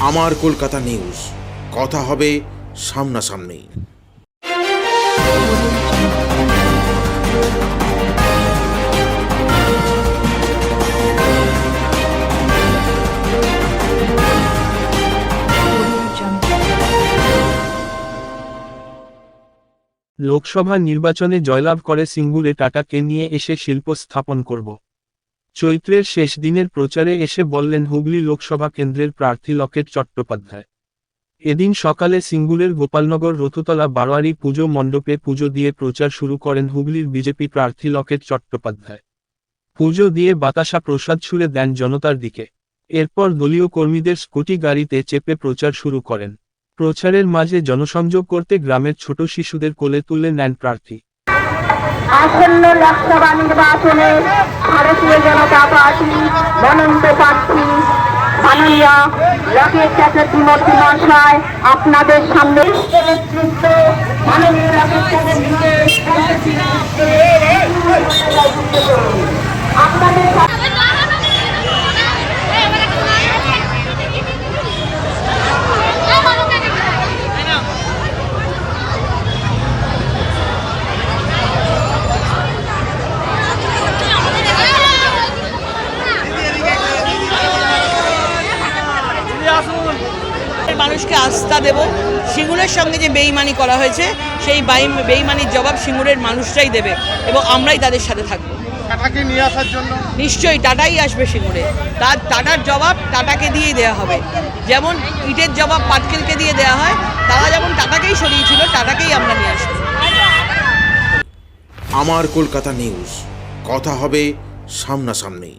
আমার কলকাতা নিউজ। কথা হবে সামনাসামনি। লোকসভা নির্বাচনে জয়লাভ করে সিঙ্গুরে টাটাকে নিয়ে এসে শিল্প স্থাপন করব। চৈত্রের শেষ দিনের প্রচারে এসে বললেন হুগলি লোকসভা কেন্দ্রের প্রার্থী লকেট চট্টোপাধ্যায়। এদিন সকালে সিঙ্গুরের গোপালনগর রথতলা বারোয়ারি পুজো মণ্ডপে পুজো দিয়ে প্রচার শুরু করেন হুগলির বিজেপি প্রার্থী লকেট চট্টোপাধ্যায়। পুজো দিয়ে বাতাসা প্রসাদ ছুড়ে দেন জনতার দিকে। এরপর দলীয় কর্মীদের স্কুটি গাড়িতে চেপে প্রচার শুরু করেন। প্রচারের মাঝে জনসংযোগ করতে গ্রামের ছোট শিশুদের কোলে তুলে নেন প্রার্থী। আসন্ন লোকসভা নির্বাচনে ভারতীয় জনতা পার্টি মনন্ত প্রার্থী মাননীয় লোকের চ্যাটার্জি মূর্তি মহাশয়, আপনাদের সামনে আপনাদের সামনে মানুষকে আস্থা দেব সিঙ্গুরের সঙ্গে যে বেইমানি করা হয়েছে সেই বেইমানির জবাব সিঙ্গুরের মানুষরাই দেবে এবং আমরাই তাদের সাথে থাকব। টাটাকে নিয়ে আসার জন্য? নিশ্চয়ই টাটাই আসবে সিঙ্গুরে। তার টাটার জবাব টাটাকে দিয়েই দেওয়া হবে। যেমন ইটের জবাব পাটকেলকে দিয়ে দেওয়া হয় তারা যেমন টাটাকেই সরিয়েছিল টাটাকেই আমরা নিয়ে আসব। আমার কলকাতা নিউজ। কথা হবে সামনাসামনি।